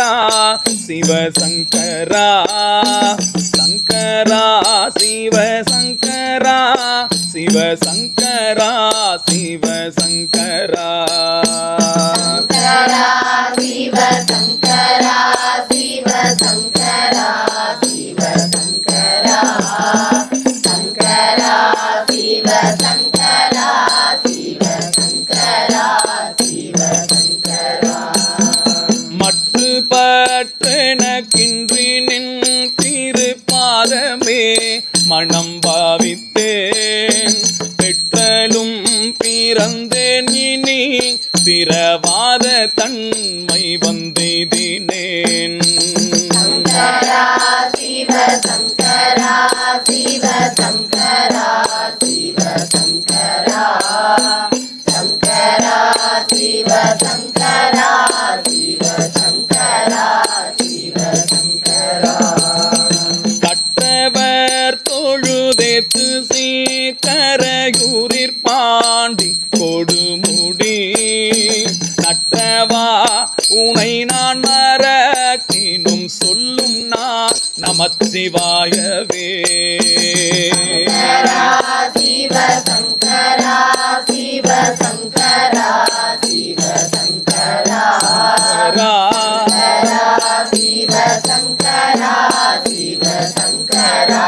சங்கரா சிவசங்கரா சங்கரா சிவசங்கரா சிவசங்கரா சிவசங்கரா. பற்றெனக்கின்றி நின் திருப்பாதமே மனம் பாவித்தேன். பெற்றலும் பிறந்தேன் இனி பிறவாத தன்மை வந்தெய்தினேன் சிவ சங்கரா சிவ சங்கரா சிவ சங்கரா. சங்கரா சிவ சேர்த்து சீர்கரையூரிற் பாண்டி கொடுமுடி. நட்டவா உனை நான் மறக்கினும் சொல்லும் நான் நமச்சிவாயவே. சிவசங்கரா சிவசங்கரா சிவசங்கரா சிவசங்கரா சிவசங்கரா